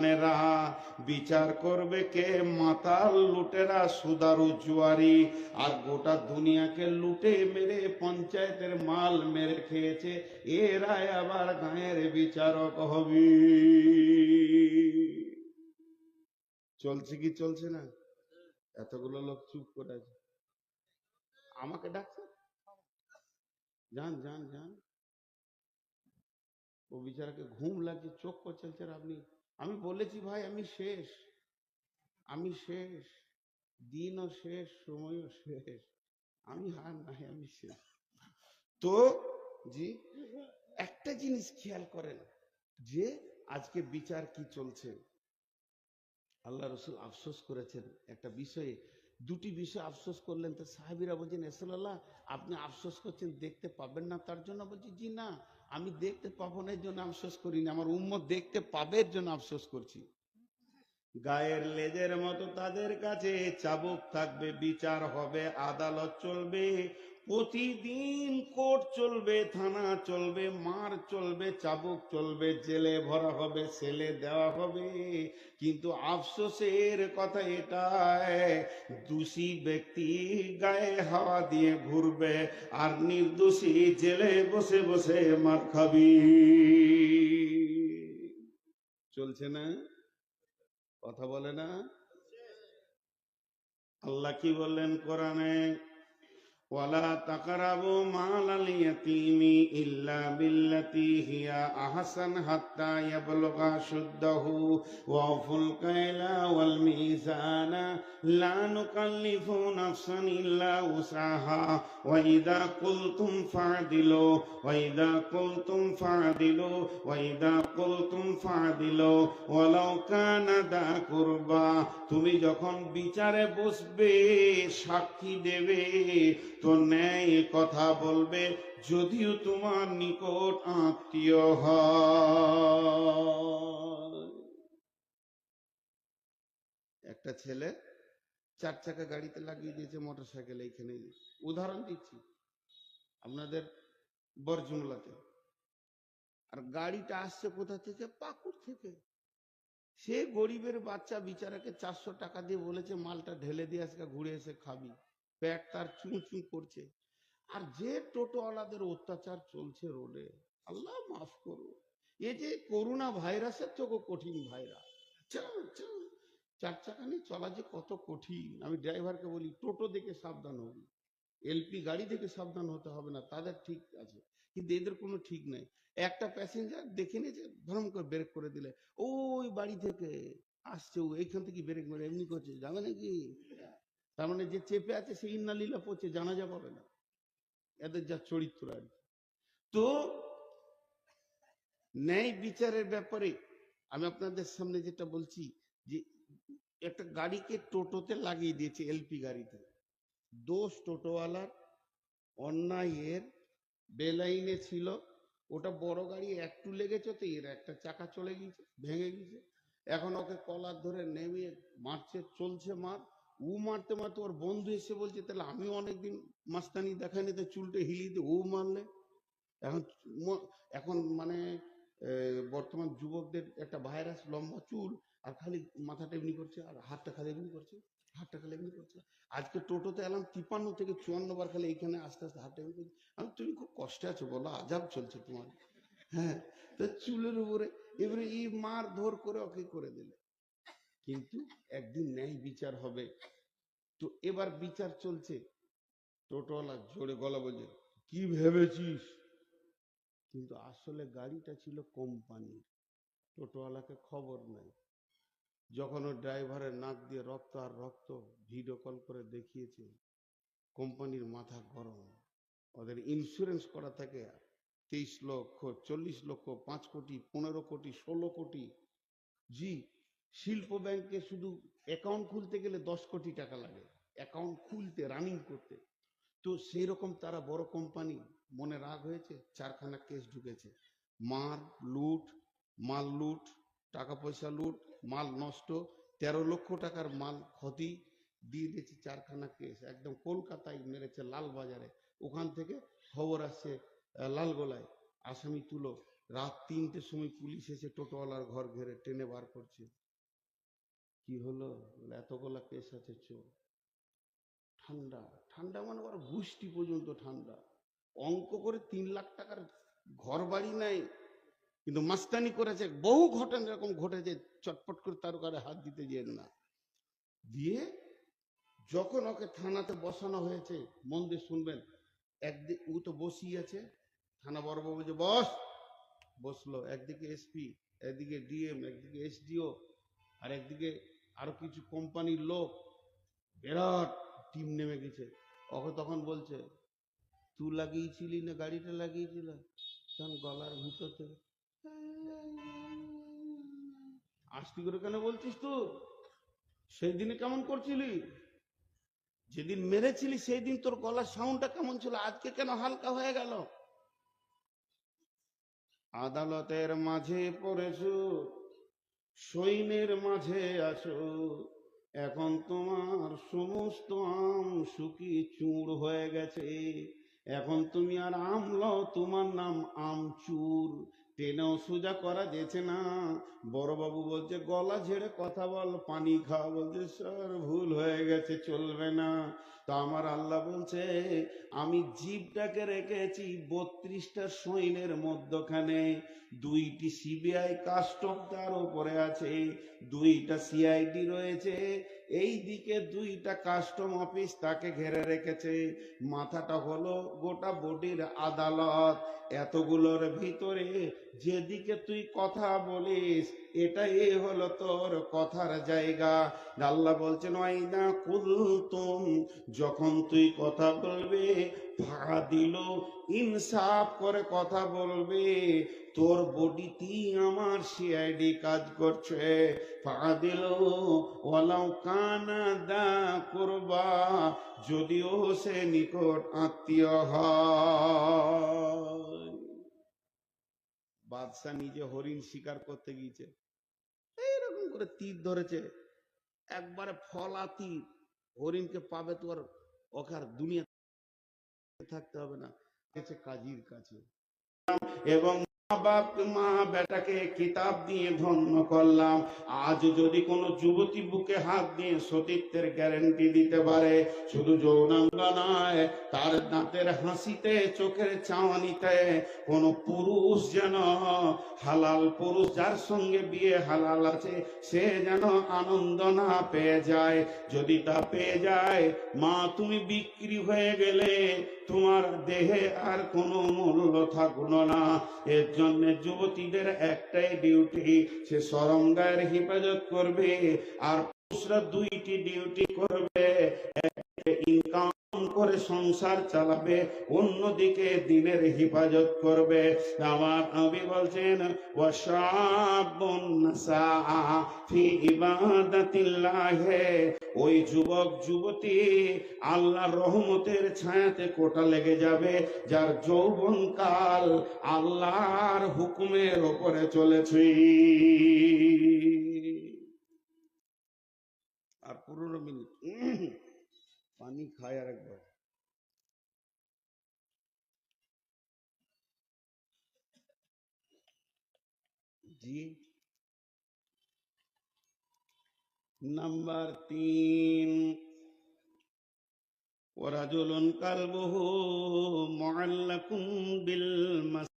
নেরা, বিচার করবে কে? মাতাল লুটেরা, সুদারু জুয়ারি। আর গোটা দুনিয়াকে লুটে মেরে পঞ্চায়েতের মাল মেরে খেয়েছে। এরাই আবার গায়ের বিচারক হবি। চলছে কি চলছে না? এতগুলো লোক চুপ করে আছে। আমাকে ডাকছে? যান যান যান। ও বিচারাকে ঘুম লাগছে, চোখ করছে আপনি আমি বলেছি, ভাই, আমি শেষ। আমি শেষ। দিনও শেষ, সময়ও শেষ। আমি হার নাই, আমি শেষ। তো জি, একটা জিনিস খেয়াল করেন যে আজকে বিচার কি চলছে। আল্লাহ রসুল আফসোস করেছেন একটা বিষয়ে। দুটি বিষয় আফসোস করলেন। তো সাহাবিরা বলছেন এসলাল্লাহ আপনি আফসোস করছেন, দেখতে পাবেন না। তার জন্য বলছি, জি না আমি দেখতে পাবো না জন্য আফসোস করিনি আমার উম্মত দেখতে পাবের জন্য আফসোস করছি। গায়ের লেজের মতো তাদের কাছে চাবুক থাকবে, বিচার হবে, আদালত চলবে। প্রতিদিন কোর্ট চলবে, থানা চলবে, মার চলবে, চাবুক চলবে, জেলে ভরা হবে, সেলে দেওয়া হবে। কিন্তু আফসোসের কথা এটাই, দোষী ব্যক্তি গায়ে হাওয়া দিয়ে ঘুরবে আর নির্দোষী জেলে বসে বসে মার খাবি। চলছে না? কথা বলে না? আল্লাহ কি বললেন কোরআনে? ইল্লা বিল্লাতি হিয়া আহসান হাত্তা ইয়াবলুগা শুদ্দাহু ওয়াফুল কাইলা ওয়াল মিজানা লা নুকাল্লিফু নাফসান ইল্লা উসাহা ওয়া ইযা কুলতুম ফাদিলু ওয়া ইযা কুলতুম ফাদিলু ওয়া ইযা কুলতুম ফাদিলু ওয়ালাউ কানা দা কুরবা তুমি যখন বিচারে বসবে সাক্ষী দেবে তো ন্যায় কথা বলবে যদিও তোমার নিকট আত্মীয় একটা ছেলে চার চাকা গাড়িতে লাগিয়ে দিয়েছে মোটর সাইকেল এইখানে। উদাহরণ দিচ্ছি। আপনাদের বরজুমলাতে। আর গাড়িটা আসছে কোথা থেকে? পাকুর থেকে। সে গরিবের বাচ্চা বিচারাকে চারশো টাকা দিয়ে বলেছে, মালটা ঢেলে দিয়ে আজকে ঘুরে এসে খাবি। পেট তার চুঁ চুঁ করছে। আর যে টোটোওয়ালাদের অত্যাচার চলছে রোডে, আল্লাহ মাফ করো এ যে করোনা ভাইরাসের থেকেও কঠিন ভাইরাস। চার চাকা নিয়ে চলা যে কত কঠিন। আমি ড্রাইভারকে বলি, টোটো দেখে সাবধান হবি। এলপি গাড়ি থেকে সাবধান হতে হবে না, তাদের ঠিক আছে। কিন্তু এদের কোনো ঠিক নেই। একটা প্যাসেঞ্জার দেখে নিয়েছে ধরম করে ব্রেক করে দিলে, ওই বাড়ি থেকে আসছে, ও এইখান থেকে ব্রেক মেরে এমনি করছে। জানে নাকি? তার মানে যে চেপে আছে সেই ইন্না লীলা পড়ছে, জানাজা পাবে না। এদের যা চরিত্র আর। তো ন্যায় বিচারের ব্যাপারে আমি আপনাদের সামনে যেটা বলছি যে, একটা গাড়িকে টোটোতে লাগিয়ে দিয়েছে এলপি গাড়িতে। দোষ টোটোওয়ালার, অন্যায়ের বেলাইনে ছিল। ওটা বড় গাড়ি একটু লেগেছে তো, এর একটা চাকা চলে গিয়েছে, ভেঙে গেছে এখন ওকে কলার ধরে নেমে মারছে, চলছে মার। ও মারতে মারতে ওর বন্ধু এসে বলছে, তাহলে আমি অনেকদিন মাস্তানি দেখাইনি, তো চুলটা হিলিয়ে দিয়ে ও মারলে? এখন এখন মানে বর্তমান যুবকদের একটা ভাইরাস, লম্বা চুল, আর খালি মাথাটা এমনি করছে, আর হাতটা খালি এমনি করছে, হাতটা খালি এমনি করছে। আজকে টোটোতে এলাম, তিপান্ন থেকে চুয়ান্ন বার খালি এইখানে আস্তে আস্তে হাতটা এমনি করছে। আমি তুমি খুব কষ্টে আছো, বলো, আজাব চলছে তোমার। হ্যাঁ তো চুলের উপরে, এবারে এই মার ধর করে ওকে করে দিলে। কিন্তু একদিন ন্যায় বিচার হবে। তো এবার বিচার চলছে। টোটোওয়ালা জোরে গলা বলছে, কি ভেবেছিস? কিন্তু আসলে গাড়িটা ছিল কোম্পানির। টোটোওয়ালাকে খবর নাই। যখন ওর ড্রাইভারের নাক দিয়ে রক্ত আর রক্ত ভিডিও কল করে দেখিয়েছে, কোম্পানির মাথা গরম। ওদের ইন্স্যুরেন্স করা থাকে তেইশ লক্ষ, চল্লিশ লক্ষ, পাঁচ কোটি, পনেরো কোটি, ষোলো কোটি। জি শিল্প ব্যাংকে শুধু অ্যাকাউন্ট খুলতে গেলে দশ কোটি টাকা লাগে। অ্যাকাউন্ট খুলতে রানিং করতে। তো সেই রকম তারা বড় কোম্পানি মনে রাগ হয়েছে? চারখানা কেস ঢুকেছে। মার লুট, মাল লুট টাকা পয়সা লুট, মাল নষ্ট, তেরো লক্ষ টাকার মাল ক্ষতি, দিয়ে দিয়েছে চারখানা কেস একদম কলকাতায় মেরেছে লাল বাজারে ওখান থেকে খবর আসছে লালগোলায়। আসামি তুলো। রাত তিনটের সময় পুলিশ এসে টোটোওয়ালার ঘর ঘেরে টেনে বার করছে। কি হলো? এতগুলা কেস আছে চো ঠান্ডা। ঠান্ডা মানে আবার গুষ্টি পর্যন্ত ঠান্ডা। অঙ্ক করে তিন লাখ টাকার ঘর বাড়ি নাই, কিন্তু মাস্তানি করেছে। বহু ঘটনা এরকম ঘটেছে, চটপট করে তার ঘরে হাত দিতে যেন না। দিয়ে যখন ওকে থানাতে বসানো হয়েছে, মন দিয়ে শুনবেন, একদিক ও তো বসিয়ে আছে, থানা বড়বাবু যে বস, বসল। একদিকে এসপি, একদিকে ডিএম, একদিকে এসডিও, আর একদিকে আরও কিছু কোম্পানির লোক বিরাট টিম নেমে গেছে। ওকে তখন বলছে তুই লাগিয়েছিলি না গাড়িটা লাগিয়েছিল? তখন গলার ভিতরতে, আস্তি করে কেন বলছিস তুই সেই দিনে কেমন করছিলি? যেদিন মেরেছিলি সেই দিন তোর গলার সাউন্ডটা কেমন ছিল? আজকে কেন হালকা হয়ে গেল? আদালতের মাঝে পড়েছো সৈন্যের মাঝে আছো। এখন তোমার সমস্ত আম শুকি চুর হয়ে গেছে। এখন তুমি আর আমল তোমার নাম আমচুর। টেনেও সোজা করা যেছে না। বড়বাবু বলছে, গলা ঝেড়ে কথা বল, পানি খাওয়া বলছে, স্যার, ভুল হয়ে গেছে, চলবে না। তো আমার আল্লাহ বলছে, আমি জীবটাকে রেখেছি বত্রিশটা সৈন্যের মধ্যখানে। দুইটি সিবিআই কাস্টম তার উপরে আছে, দুইটা সিআইডি রয়েছে এই দিকে দুইটা কাস্টম অফিস তাকে ঘেরে রেখেছে। মাথাটা হলো গোটা বডির আদালত। এতগুলোর ভিতরে যেদিকে তুই কথা বলিস এটা এটাই হলো তোর কথার জায়গা। আল্লাহ বলছেন, ওয়াইদা কুলতুম। যখন তুই কথা বলবে ভাড়া দিল, ইনসাফ করে কথা বলবে। তোর বডিতেই আমার সিআইডি কাজ করছে। ফাঁকা দিল ওলাও কানা দা করবা, যদিও সে নিকট আত্মীয় হয়। বাদশাহ নিজে হরিণ শিকার করতে গিয়েছে। এইরকম করে তীর ধরেছে। একবারে ফলা তীর। হরিণকে পাবে তোর আর দুনিয়া থাকতে হবে না গেছে কাজীর কাছে। এবং বাপ মা বেটাকে কিতাব দিয়ে ধন্য করলাম। আজ যদি কোনো যুবতী বুকে হাত দিয়ে সতীত্বের গ্যারেন্টি দিতে পারে, শুধু যৌনাঙ্গ নয়, তার দাঁতের হাসিতে, চোখের চাওয়ানিতে পুরুষ যেন, হালাল পুরুষ যার সঙ্গে বিয়ে হালাল আছে, সে যেন আনন্দ না পেয়ে যায়। যদি তা পেয়ে যায়, মা তুমি বিক্রি হয়ে গেলে তোমার দেহে আর কোনো মূল্য থাকল না। এর জন্য যুবতীদের একটাই ডিউটি সে সরঙ্গার হেফাজত করবে। আর পুরুষরা দুইটি ডিউটি করবে। করে সংসার চালাবে, অন্যদিকে দিনের হেফাজত করবে। আমার নবী বলছেন ওই যুবক, যুবতী আল্লাহর রহমতের ছায়াতে কোটা লেগে যাবে, যার যৌবন কাল আল্লাহর হুকুমের ওপরে চলেছে। আর পনেরো মিনিট। পানি খায় আর একবার জি নাম্বার তিন ورجل قلبه معلق بالمساجد